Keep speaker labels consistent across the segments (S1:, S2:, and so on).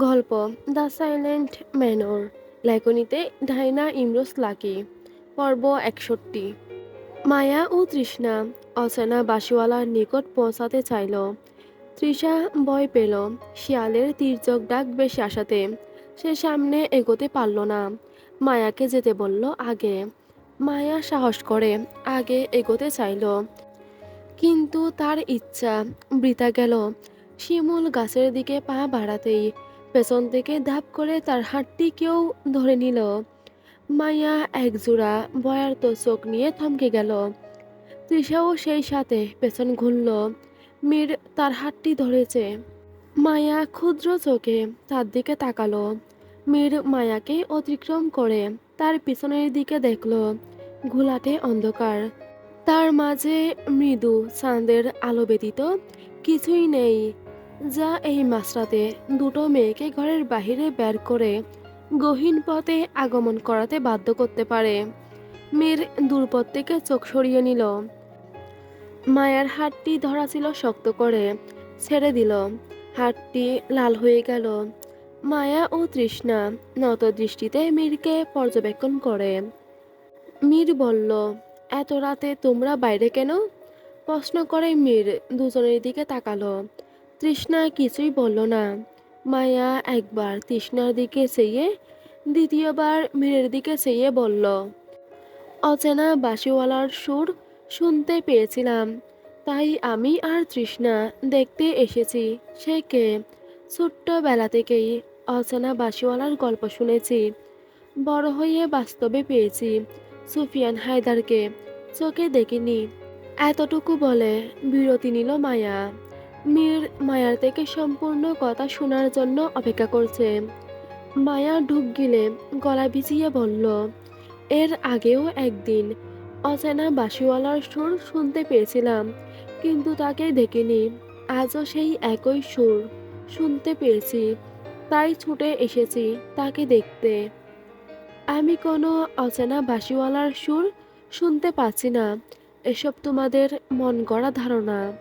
S1: গল্প, the silent manor, লেখনীতে Dyna Imroz Lucky, পর্ব একষট্টি। মায়া ও তৃষ্ণা, অচেনা বাসিওয়ালার নিকট পৌঁছাতে চাইল। তৃষা ভয় পেল, শিয়ালের তীর্যক ডাক বেশ আসাতে, সে সামনে এগোতে পারল না। মায়াকে যেতে বলল আগে। মায়া সাহস করে আগে এগোতে চাইল। কিন্তু তার ইচ্ছা বৃথা গেল। শিমুল গাছের দিকে পা বাড়াতেই পেছন থেকে ধাপ করে তার হাতটি কেউ ধরে নিল। মায়া একজোড়া ভয়ার্ত চোখ নিয়ে থমকে গেল। তৃষাও সেই সাথে পেছন ঘুরল। মীর তার হাতটি ধরেছে। মায়া ক্ষুদ্র চোখে তার দিকে তাকালো। মীর মায়াকে অতিক্রম করে তার পিছনের দিকে দেখল। ঘোলাটে অন্ধকার। তার মাঝে মৃদু চাঁদের আলো ব্যতীত কিছুই নেই। যা এই মাসরাতে দুটো মেয়েকে ঘরের বাহিরে বের করে গহীন পথে আগমন করাতে বাধ্য করতে পারে। মেয়ের দূরপথ থেকে চোখ সরিয়ে নিল। মায়ের হাতটি ধরা ছিল শক্ত করে, ছেড়ে দিল। হাতটি লাল হয়ে গেল। মায়া ও তৃষ্ণা নত দৃষ্টিতে মীরকে পর্যবেক্ষণ করে। মীর বলল, এত রাতে তোমরা বাইরে কেন? প্রশ্ন করে মীর দুজনের দিকে তাকালো। তৃষ্ণা কিছুই বলল না। মায়া একবার তৃষ্ণার দিকে চেয়ে, দ্বিতীয়বার মীরের দিকে চেয়ে বলল, অচেনা বাসিওয়ালার সুর শুনতে পেয়েছিলাম। তাই আমি আর তৃষ্ণা দেখতে এসেছি। সে কে? ছোট্টবেলা থেকেই অচেনা বাসিওয়ালার গল্প শুনেছি। বড় হয়ে বাস্তবে পেয়েছি। সুফিয়ান হায়দারকে চোখে দেখিনি। এতটুকু বলে বিরতি নিল মায়া। মীর মায়ার থেকে সম্পূর্ণ কথা শোনার জন্য অপেক্ষা করছে। মায়া ঢুক গিলে গলা ভিজিয়ে বলল, এর আগেও একদিন অচেনা বাসিওয়ালার সুর শুনতে পেয়েছিলাম, কিন্তু তাকে দেখিনি। আজও সেই একই সুর শুনতে পেয়েছি, তাই ছুটে এসেছি তাকে দেখতে। আমি কোনো অচেনা বাসিওয়ালার সুর শুনতে পাচ্ছি না। এসব তোমাদের মন গড়া ধারণা।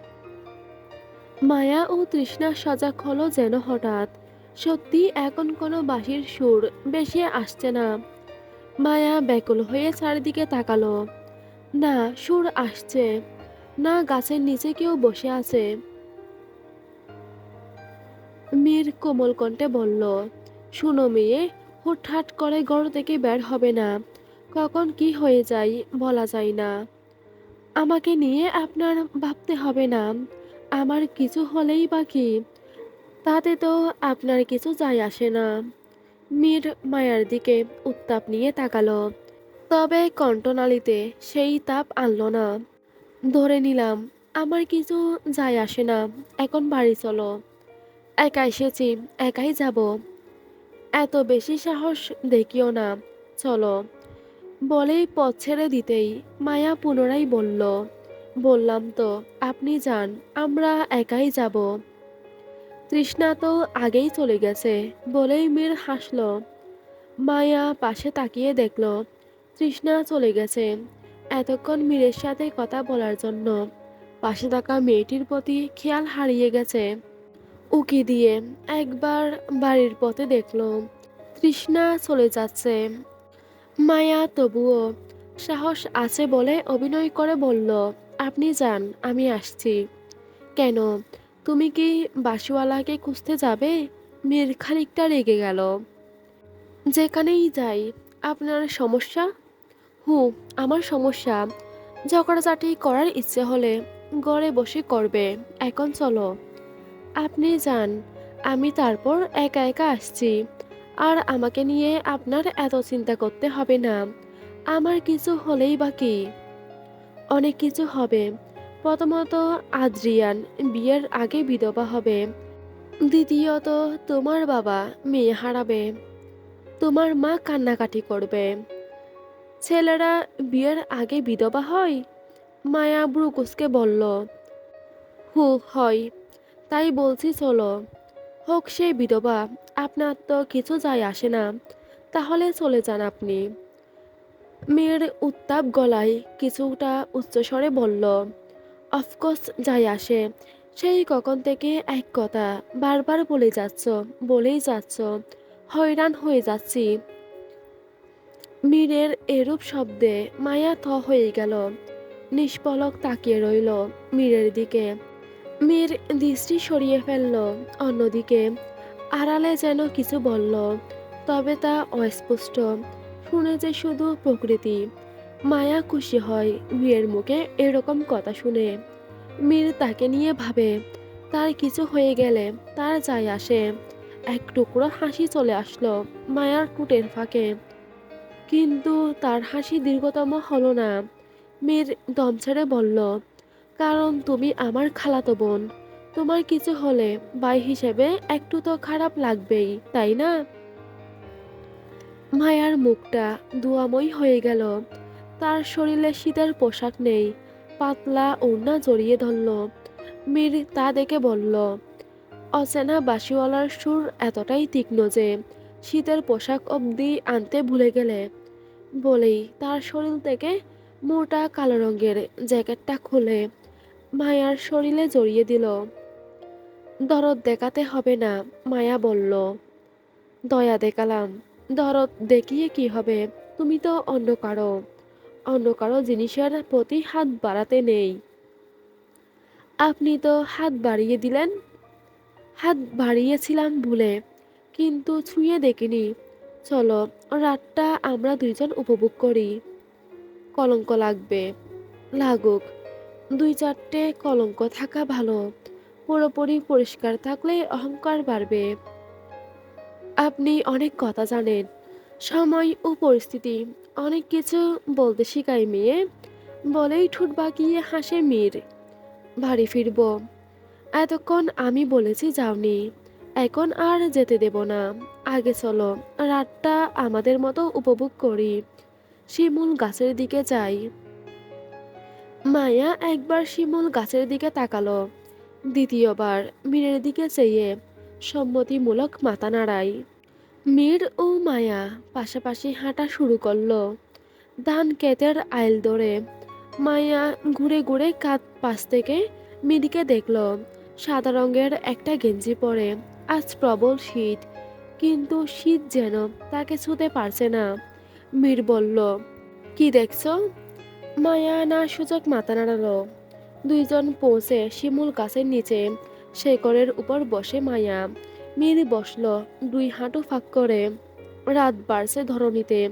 S1: মায়া ও তৃষ্ণা সজাগ হলো যেন হঠাৎ। সত্যি এখন কোনো বাঁশির সুর বেশি আসছে না। মায়া ব্যাকুল হয়ে চারিদিকে তাকালো। না, সুর আসছে। না, গাছের নিচে কেউ বসে আছে। মীর কোমল কণ্ঠে বলল, শুনো মেয়ে, হুটহাট করে ঘর থেকে বের হবে না। কখন কি হয়ে যায় বলা যায় না। আমাকে নিয়ে আপনার ভাবতে হবে না। আমার কিছু হলেই বা কি? তাতে তো আপনার কিছু যায় আসে না। মীর মায়ার দিকে উত্তাপ নিয়ে তাকালো। তবে কণ্ঠনালীতে সেই তাপ আনলো না। ধরে নিলাম, আমার কিছু যায় আসে না। এখন বাড়ি চলো। একা এসেছি, একাই যাব। এত বেশি সাহস দেখিও না। চলো। বলেই পথ ছেড়ে দিতেই মায়া পুনরায় বলল বললাম তো, আপনি যান, আমরা একাই যাব। তৃষ্ণা তো আগেই চলে গেছে, বলেই মীর হাসল। মায়া পাশে তাকিয়ে দেখল, তৃষ্ণা চলে গেছে। এতক্ষণ মীরের সাথে কথা বলার জন্য পাশে থাকা মেয়েটির প্রতি খেয়াল হারিয়ে গেছে। উকি দিয়ে একবার বাড়ির পথে দেখল, তৃষ্ণা চলে যাচ্ছে। মায়া তবুও সাহস আছে বলে অভিনয় করে বলল আপনি যান, আমি আসছি। কেন, তুমি কি বাসিওয়ালাকে খুঁজতে যাবে? মীর খানিকটা রেগে গেল। যেখানেই যাই, আপনার সমস্যা? হু, আমার সমস্যা। ঝগড়াঝাটি করার ইচ্ছে হলে গড়ে বসে করবে। এখন চলো। আপনি যান, আমি তারপর একা একা আসছি। আর আমাকে নিয়ে আপনার এত চিন্তা করতে হবে না। আমার কিছু হলেই বা কি? অনেক কিছু হবে। প্রথমত আদ্রিয়ান, বিয়ের আগে বিধবা হবে। দ্বিতীয়ত তোমার বাবা মেয়ে হারাবে। তোমার মা কান্নাকাটি করবে। ছেলেরা বিয়ের আগে বিধবা হয়? মায়া ব্রুকুসকে বলল, হু, হয়। তাই বলছি, চলো। হোক, সে বিধবা, আপনার তো কিছু যায় আসে না। তাহলে চলে যান আপনি। মেয়ের উত্তাপ গলায় কিছুটা উচ্চস্বরে বলল অফকোর্স যাই আসে। সেই কখন থেকে এক কথা বারবার বলে যাচ্ছ, বলেই যাচ্ছ, হয়রান হয়ে যাচ্ছি। মীরের এরূপ শব্দে মায়া থ হয়ে গেল। নিষ্পলক তাকিয়ে রইল মীরের দিকে। মীর দৃষ্টি সরিয়ে ফেলল অন্যদিকে। আড়ালে যেন কিছু বলল, তবে তা অস্পষ্ট। শুনে যে শুধু প্রকৃতি, মায়া খুশি হয় মেয়ের মুখে এরকম কথা শুনে। মীর তাকে নিয়ে ভাবে, তার কিছু হয়ে গেলে তার যায় আসে। এক টুকরো হাসি চলে আসলো মায়ার টুটের ফাঁকে। কিন্তু তার হাসি দীর্ঘতম হলো না। মীর দম ছেড়ে বলল, কারণ তুমি আমার খালাতো বোন। তোমার কিছু হলে ভাই হিসেবে একটু তো খারাপ লাগবেই, তাই না? মায়ার মুখটা দুয়াময় হয়ে গেল। তার শরীরে শীতের পোশাক নেই, পাতলা ওড়না জড়িয়ে ধরল। মীর তা দেখে বলল, অচেনা বাসিওয়ালার সুর এতটাই তীক্ষ্ণ যে শীতের পোশাক অবধি আনতে ভুলে গেলে। বলেই তার শরীর থেকে মোটা কালো রঙের জ্যাকেটটা খুলে মায়ার শরীরে জড়িয়ে দিল। দরদ দেখাতে হবে না, মায়া বলল। দয়া দেখালাম। দরদ দেখিয়ে কি হবে? তুমি তো অন্য কারও অন্য কারও জিনিসের প্রতি হাত বাড়াতে নেই। আপনি তো হাত বাড়িয়ে দিলেন। হাত বাড়িয়েছিলাম ভুলে কিন্তু ছুঁয়ে দেখিনি। চলো, রাতটা আমরা দুইজন উপভোগ করি। কলঙ্ক লাগবে। লাগুক। দুই চারটে কলঙ্ক থাকা ভালো। পুরোপুরি পরিষ্কার থাকলে অহংকার বাড়বে। আপনি অনেক কথা জানেন। সময় ও পরিস্থিতি, অনেক কিছু বলতে শিখায় মেয়ে। বলেই ঠোঁট বাঁকিয়ে হাসে মীর। বাড়ি ফিরব। এতক্ষণ আমি বলেছি যাওনি। এখন আর যেতে দেব না। আগে চলো, রাতটা আমাদের মতো উপভোগ করি। শিমুল গাছের দিকে যাই। মায়া একবার শিমুল গাছের দিকে তাকালো। দ্বিতীয়বার মীরের দিকে চেয়ে সম্মতিমূলক মাথা নাড়াই মীর ও মায়া পাশাপাশি হাঁটা শুরু করল। ধান ক্ষেতের আইল ধরে মায়া ঘুরে ঘুরে কাত পাশ থেকে মিদিকে দেখল। সাদা রঙের একটা গেঞ্জি পরে। আজ প্রবল শীত, কিন্তু শীত যেন তাকে ছুতে পারছে না। মীর বলল, কি দেখছ? মায়া না সুযোগ মাথা নাড়ালো দুইজন পৌঁছে শিমুল গাছের নিচে শেকড়ের উপর বসে মায়া। মীর বসল, দুই হাঁটু ফাঁক করে। রাত বাড়ছে ধরণীতে।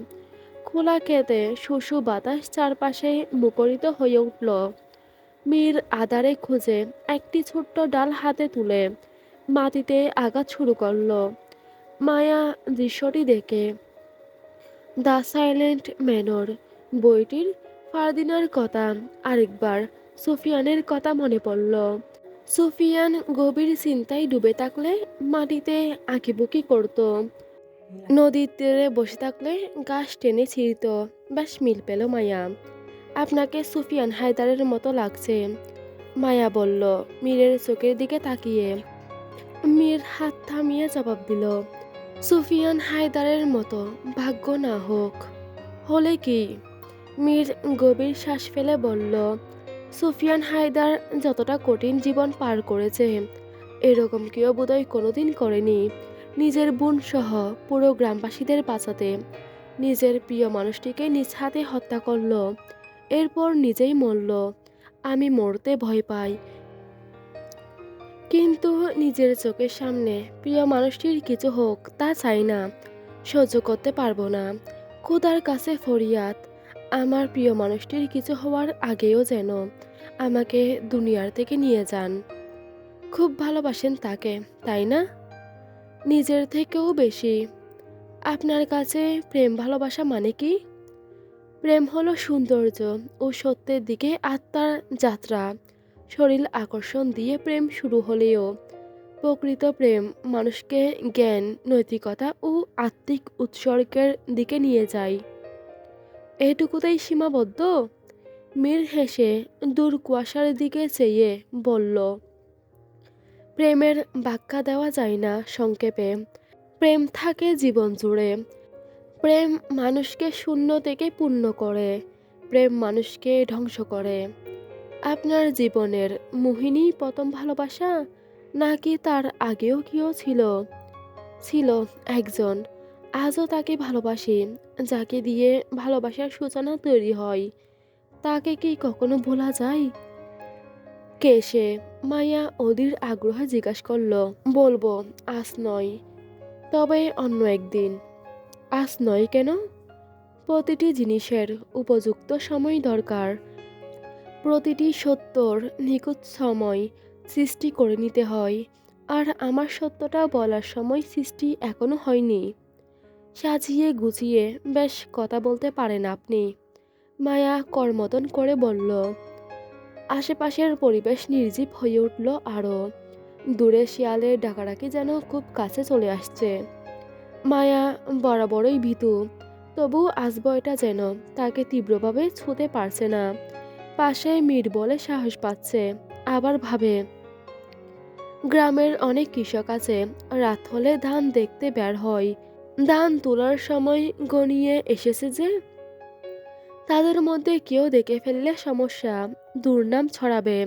S1: খোলা খেতে শুশু বাতাস চারপাশে মুখরিত হয়ে উঠল। মীর আদারে খুঁজে একটি ছোট্ট ডাল হাতে তুলে। মাটিতে আঘাত শুরু করল। মায়া দৃশ্যটি দেখে। দ্য সাইলেন্ট ম্যানর বইটির ফারদিনার কথা আরেকবার সুফিয়ানের কথা মনে পড়ল। সুফিয়ান গভীর চিন্তায় ডুবে থাকলে মাটিতে আঁকিবুকি করত? নদীর তীরে বসে থাকলে গাছ টেনে ছিঁড়িত। বেশ মিল পেল মায়া। আপনাকে সুফিয়ান হায়দারের মতো লাগছে। মায়া বলল, মীরের চোখের দিকে তাকিয়ে। মীর হাত থামিয়ে জবাব দিল, সুফিয়ান হায়দারের মতো, ভাগ্য না হোক। হলে কি? মীর গভীর শ্বাস ফেলে বলল সুফিয়ান হায়দার যতটা কঠিন জীবন পার করেছে, এরকম কেউ বোধহয় কোনোদিন করেনি। নিজের বোন সহ পুরো গ্রামবাসীদের বাঁচাতে, নিজের প্রিয় মানুষটিকে নিজ হাতে হত্যা করল, এরপর নিজেই মরল। আমি মরতে ভয় পাই। কিন্তু নিজের চোখের সামনে প্রিয় মানুষটির কিছু হোক তা চাই না, সহ্য করতে পারব না। খোদার কাছে ফরিয়াদ আমার প্রিয় মানুষটির কিছু হওয়ার আগেও যেন আমাকে দুনিয়ার থেকে নিয়ে যান। খুব ভালোবাসেন তাকে, তাই না? নিজের থেকেও বেশি। আপনার কাছে প্রেম ভালোবাসা মানে কি? প্রেম হলো সৌন্দর্য ও সত্যের দিকে আত্মার যাত্রা। শরীর আকর্ষণ দিয়ে প্রেম শুরু হলেও প্রকৃত প্রেম মানুষকে জ্ঞান, নৈতিকতা ও আত্মিক উৎসর্গের দিকে নিয়ে যায়। এটুকুতেই সীমাবদ্ধ? মীর হেসে দূর কুয়াশার দিকে চেয়ে বলল, প্রেমের বাক্যা দেওয়া যায় না সংক্ষেপে। প্রেম থাকে জীবন জুড়ে। প্রেম মানুষকে শূন্য থেকে পূর্ণ করে। প্রেম মানুষকে ধ্বংস করে। আপনার জীবনের মোহিনী প্রথম ভালোবাসা নাকি তার আগেও কেউ ছিল? ছিল একজন। আজও তাকে ভালোবাসি। যাকে দিয়ে ভালোবাসার সূচনা তৈরি হয়, তাকে কি কখনো ভোলা যায়? কে সে? মায়া অধীর আগ্রহে জিজ্ঞাসা করল, বলব, আজ নয়, তবে অন্য একদিন। আজ নয় কেন? প্রতিটি জিনিসের উপযুক্ত সময় দরকার। প্রতিটি সত্যর নিখুঁত সময় সৃষ্টি করে নিতে হয়, আর আমার সত্যটা বলার সময় সৃষ্টি এখনও হয়নি। সাজিয়ে গুছিয়ে বেশ কথা বলতে পারেন আপনি। মায়া কর্মতন করে বলল, আশেপাশের পরিবেশ নির্জীব হয়ে উঠল আরও দূরে শিয়ালের ডাকাডাকি যেন খুব কাছে চলে আসছে। মায়া বরাবরই ভীতু, তবু আজ ভয়টা যেন তাকে তীব্রভাবে ছুঁতে পারছে না। পাশে মিট বলে সাহস পাচ্ছে। আবার ভাবে, গ্রামের অনেক কৃষক আছে, রাত হলে ধান দেখতে বের হয়। ধান তোলার সময় গনিয়ে এসেছে যে, তাদের মধ্যে কেউ দেখে ফেললে সমস্যা, দুর্নাম ছড়াবে।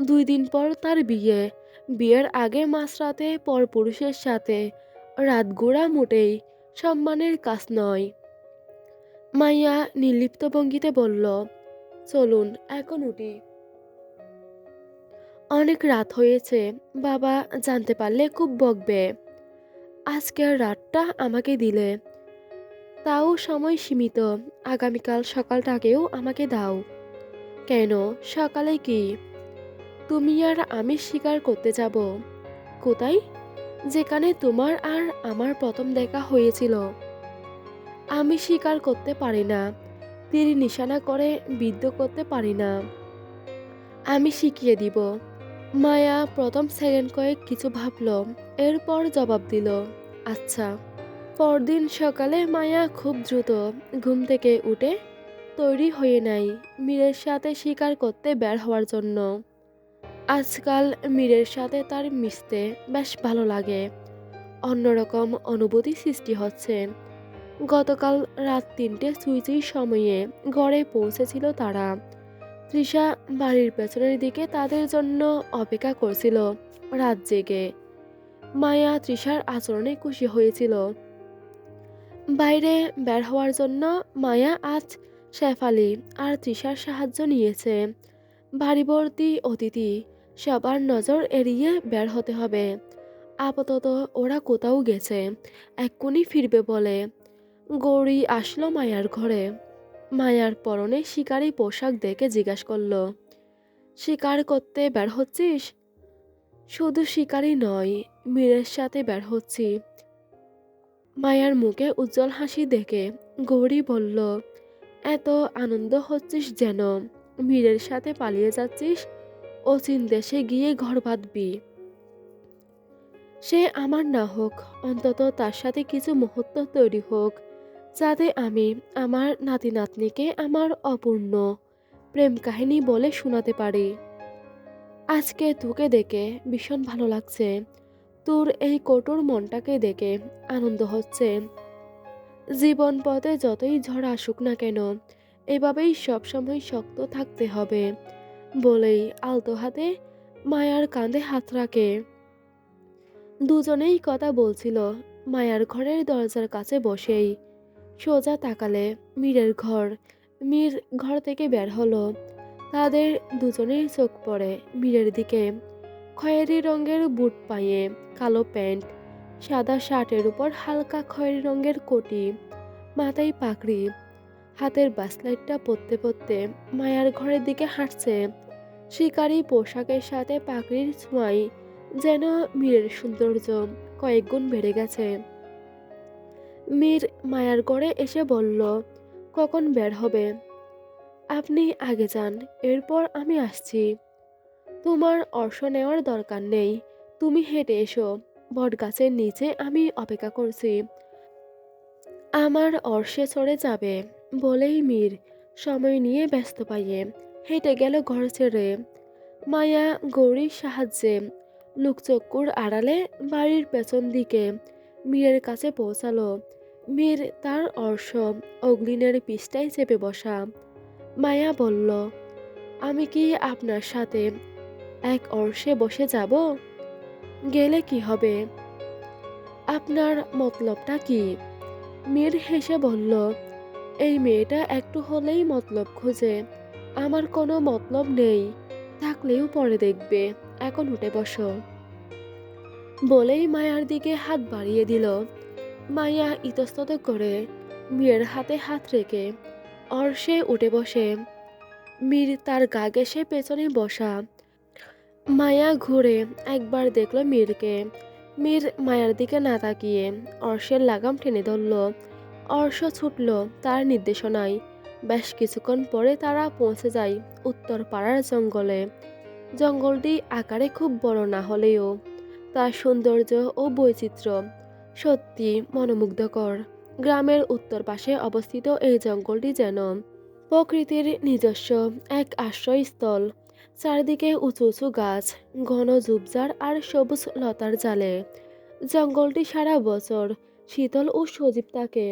S1: দুই দিন পর তার বিয়ে। বিয়ের আগে মাঝরাতে, পরপুরুষের সাথে। রাত গোড়া মোটেই সম্মানের কাজ নয়। মাইয়া নির্লিপ্ত ভঙ্গিতে বলল, চলুন, এখন উঠি। অনেক রাত হয়েছে, বাবা জানতে পারলে খুব বকবে। আজকের রাতটা আমাকে দিলে। তাও সময় সীমিত, আগামীকাল সকালটাকেও আমাকে দাও। কেন? সকালে কি? তুমি আর আমি স্বীকার করতে যাব। কোথায়? যেখানে তোমার আর আমার প্রথম দেখা হয়েছিল। আমি স্বীকার করতে পারি না, তীর নিশানা করে বিদ্ধ করতে পারি না। আমি শিখিয়ে দিব। মায়া প্রথম সেকেন্ড কয়েক কিছু ভাবল, এরপর জবাব দিল আচ্ছা। পরদিন সকালে মায়া খুব দ্রুত ঘুম থেকে উঠে তৈরি হয়ে নাই মীরের সাথে শিকার করতে বের হওয়ার জন্য। আজকাল মীরের সাথে তার মিশতে বেশ ভালো লাগে। অন্যরকম অনুভূতি সৃষ্টি হচ্ছে। গতকাল রাত তিনটে সুইচের সময়ে ঘরে পৌঁছেছিল তারা। তৃষা বাড়ির পেছনের দিকে তাদের জন্য অপেক্ষা করছিল রাত জেগে। মায়া তৃষার আচরণে খুশি হয়েছিল। বাইরে বের হওয়ার জন্য মায়া আজ শেফালি আর তৃষার সাহায্য নিয়েছে। বাড়িবর্তী অতিথি, সবার নজর এড়িয়ে বের হতে হবে। আপাতত ওরা কোথাও গেছে, এক্ষুনি ফিরবে বলে। গৌরী আসলো মায়ার ঘরে। মায়ার পরনে শিকারি পোশাক দেখে জিজ্ঞাস করল শিকার করতে বের হচ্ছিস? শুধু শিকারই নয়, মীরের সাথে বের হচ্ছি। মায়ার মুখে উজ্জ্বল হাসি দেখে গৌরী বলল, এত আনন্দ হচ্ছিস যেন, মীরের সাথে পালিয়ে যাচ্ছিস, অচিন দেশে গিয়ে ঘর বাঁধবি। সে আমার না হোক, অন্তত তার সাথে কিছু মুহূর্ত তৈরি হোক। যাতে আমি আমার নাতি নাতনিকে আমার অপূর্ণ প্রেম কাহিনী বলে শোনাতে পারি। আজকে তোকে দেখে ভীষণ ভালো লাগছে। তোর এই কঠোর মনটাকে দেখে আনন্দ হচ্ছে। জীবন পথে যতই ঝড় আসুক না কেন, এভাবেই সবসময় শক্ত থাকতে হবে বলেই আলতো হাতে মায়ার কাঁধে হাত রাখে। দুজনেই কথা বলছিল মায়ার ঘরের দরজার কাছে বসেই। সোজা তাকালে মীরের ঘর। মীর ঘর থেকে বের হলো। তাদের দুজনেই চোখ পড়ে মীরের দিকে। খয়েরি রঙের বুট পায়ে কালো প্যান্ট, সাদা শার্টের উপর হালকা খয়েরি রঙের কোটি, মাথায় পাকড়ি হাতের বাসলাইটটা পরতে পরতে মায়ার ঘরের দিকে হাঁটছে। শিকারি পোশাকের সাথে পাকড়ির ছোঁয়াই যেন মীরের সৌন্দর্য কয়েকগুণ বেড়ে গেছে। মীর মায়ার ঘরে এসে বলল, কখন বের হবে? আপনি আগে যান, এরপর আমি আসছি। তোমার অর্শ নেওয়ার দরকার নেই, তুমি হেঁটে এসো, বটগাছের নিচে আমি অপেক্ষা করছি। আমার অর্শে চড়ে যাবে বলেই মীর সময় নিয়ে ব্যস্ত পাইয়ে হেঁটে গেল ঘর ছেড়ে। মায়া গৌরীর সাহায্যে লুকচক্কুর আড়ালে বাড়ির পেছন দিকে মীরের কাছে পৌঁছালো। মীর তার অর্শ অগ্লিনের পিসটায় চেপে বসা। মায়া বলল, আমি কি আপনার সাথে এক অর্শে বসে যাব? গেলে কি হবে? আপনার মতলবটা কি? মীর হেসে বলল, এই মেয়েটা একটু হলেই মতলব খোঁজে। আমার কোনো মতলব নেই। থাকলেও পরে দেখবে। এখন উঠে বসো। বলেই মায়ার দিকে হাত বাড়িয়ে দিল। মায়া ইতস্তত করে মীরের হাতে হাত রেখে অর্শে উঠে বসে। মীর তার গা ঘেঁষে পেছনে বসা। মায়া ঘুরে একবার দেখল মীরকে। মীর মায়ার দিকে না তাকিয়ে অর্শের লাগাম টেনে ধরল। অর্শ ছুটল তার নির্দেশনায়। বেশ কিছুক্ষণ পরে তারা পৌঁছে যায় উত্তর পাড়ার জঙ্গলে। জঙ্গলটি আকারে খুব বড় না হলেও। তার সৌন্দর্য ও বৈচিত্র্য। সত্যি মনোমুগ্ধকর। গ্রামের উত্তর পাশে অবস্থিত এই জঙ্গলটি যেন প্রকৃতির নিজস্ব এক আশ্রয়স্থল। চারদিকে উঁচু উঁচু গাছ, ঘন ঝুপঝাড় আর সবুজ লতার জালে। জঙ্গলটি সারা বছর শীতল ও সজীব থাকে।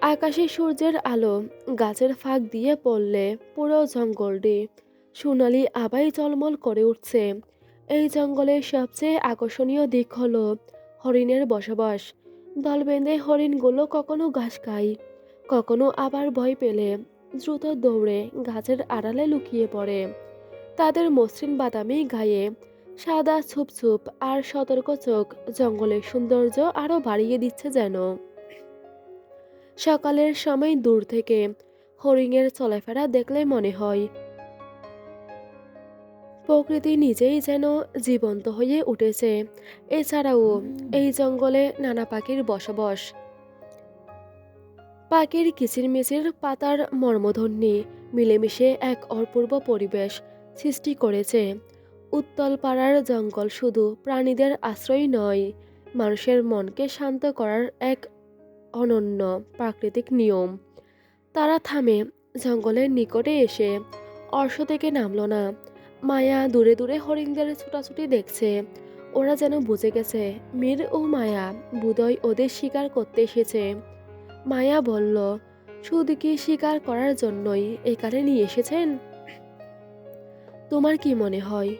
S1: আকাশে সূর্যের আলো গাছের ফাঁক দিয়ে পড়লে পুরো জঙ্গলটি সোনালি আবাই জলমল করে উঠছে। এই জঙ্গলের সবচেয়ে আকর্ষণীয় দিক হলো হরিণের বসবাস। দল বেঁধে হরিণগুলো কখনো ঘাস খায়, কখনো আবার ভয় পেলে দ্রুত দৌড়ে গাছের আড়ালে লুকিয়ে পড়ে। তাদের মসৃণ বাদামি গায়ে সাদা ছুপ ছুপ আর সতর্ক চোখ জঙ্গলের সৌন্দর্য আরও বাড়িয়ে দিচ্ছে যেন। সকালের সময় দূর থেকে হরিণের চলাফেরা দেখলে মনে হয় প্রকৃতি নিজেই যেন জীবন্ত হয়ে উঠেছে। এছাড়াও এই জঙ্গলে নানা পাখির বসবাস। পাখির কিচিরমিচির পাতার মর্মধ্বনি মিলেমিশে এক অপূর্ব পরিবেশ সৃষ্টি করেছে। উত্তল পাড়ার জঙ্গল শুধু প্রাণীদের আশ্রয় নয়, মানুষের মনকে শান্ত করার এক অনন্য প্রাকৃতিক নিয়ম। তারা থামে জঙ্গলের নিকটে এসে অর্শ থেকে নামল না মায়া দূরে দূরে হরিণদের ছুটাছুটি দেখছে। ওরা যেন বুঝে গেছে, মীর ও মায়া বুদয় ওদের শিকার করতে এসেছে। মায়া বলল শুধু কি শিকার করার জন্যই এখানে নিয়ে এসেছেন? তোমার কি মনে হয়?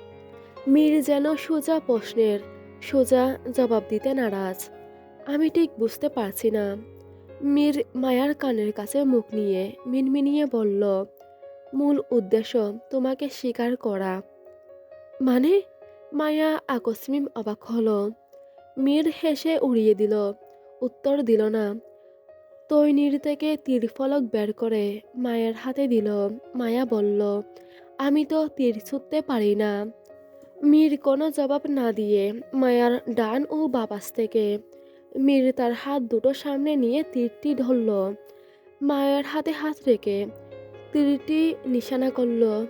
S1: মীর যেন সোজা প্রশ্নের সোজা জবাব দিতে নারাজ। আমি ঠিক বুঝতে পারছি না। মীর মায়ার কানের কাছে মুখ নিয়ে মিনমিনিয়ে বলল মূল উদ্দেশ্য তোমাকে স্বীকার করা। মানে মায়া আকস্মিক অবাক হলো। মীর হেসে উড়িয়ে দিল, উত্তর দিল না। তৈনির থেকে তীরফলক বের করে মায়ের হাতে দিল। মায়া বলল, আমি তো তীর ছুটতে পারি না। মীর কোনো জবাব না দিয়ে মায়ার ডান ও বাপাস থেকে মীর তার হাত দুটো সামনে নিয়ে তীরটি ধরল। মায়ের হাতে হাত রেখে তীরটি নিশানা করল।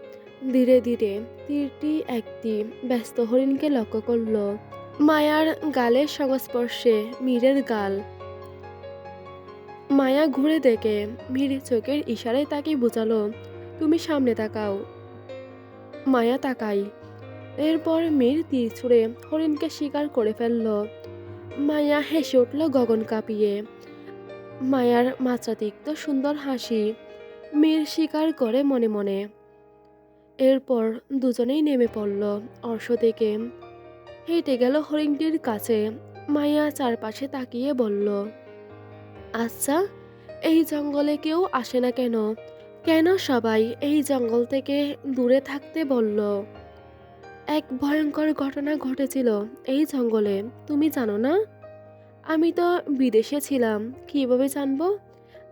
S1: ধীরে ধীরে তীরটি একটি ব্যস্ত হরিণকে লক্ষ্য করল। মায়ার গালের সংস্পর্শে মীরের গাল। মায়া ঘুরে দেখে মীর চোখের ইশারায় তাকে বোঝালো, তুমি সামনে তাকাও। মায়া তাকাই এরপর মীর তীর ছুঁড়ে হরিণকে শিকার করে ফেলল। মায়া হেসে উঠল গগন কাঁপিয়ে। মায়ার মাত্রাতিক্ত সুন্দর হাসি মীর শিকার করে মনে মনে। এরপর দুজনেই নেমে পড়ল অর্শ থেকে। হেঁটে গেল হরিণটির কাছে। মায়া চারপাশে তাকিয়ে বলল আচ্ছা এই জঙ্গলে কেউ আসে না কেন? কেন সবাই এই জঙ্গল থেকে দূরে থাকতে বলল? এক ভয়ঙ্কর ঘটনা ঘটেছিল এই জঙ্গলে, তুমি জানো না? আমি তো বিদেশে ছিলাম, কীভাবে জানব?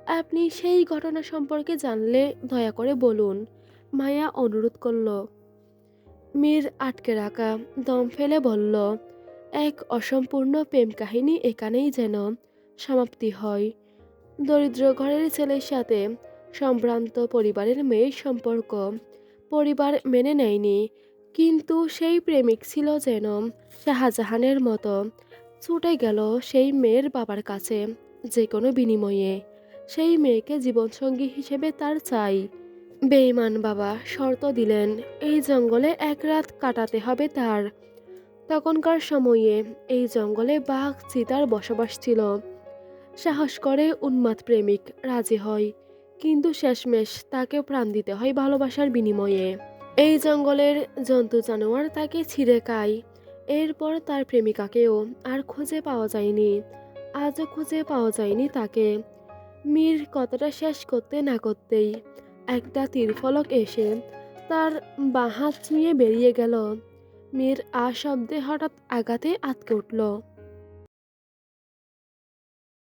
S1: আপনি সেই ঘটনা সম্পর্কে জানলে দয়া করে বলুন। মায়া অনুরোধ করল। মীর আটকে রাখা, দম ফেলে বলল, এক অসম্পূর্ণ প্রেম কাহিনী এখানেই যেন সমাপ্তি হয়। দরিদ্র ঘরের ছেলের সাথে সম্ভ্রান্ত পরিবারের মেয়ের সম্পর্ক। পরিবার মেনে নেয়নি, কিন্তু সেই প্রেমিক ছিল যেন শাহজাহানের মতো। ছুটে গেল সেই মেয়ের বাবার কাছে যে কোনো বিনিময়ে। সেই মেয়েকে জীবনসঙ্গী হিসেবে তার চাই। বেইমান বাবা, শর্ত দিলেন, এই জঙ্গলে এক রাত কাটাতে হবে তার। তখনকার সময়ে এই জঙ্গলে বাঘ চিতার বসবাস ছিল। সাহস করে উন্মাদ প্রেমিক রাজি হয়, কিন্তু শেষমেশ তাকে প্রাণ দিতে হয় ভালোবাসার বিনিময়ে। এই জঙ্গলের জন্তু জানোয়ার তাকে ছিঁড়ে খায়। এরপর তার প্রেমিকাকেও আর খুঁজে পাওয়া যায়নি। আজও খুঁজে পাওয়া যায়নি তাকে। মীর কথাটা শেষ করতে না করতেই একটা তীরফলক এসে তার বাঁ হাত ছুঁয়ে বেরিয়ে গেল। মীর আ শব্দে হঠাৎ আঘাতে আটকে উঠল।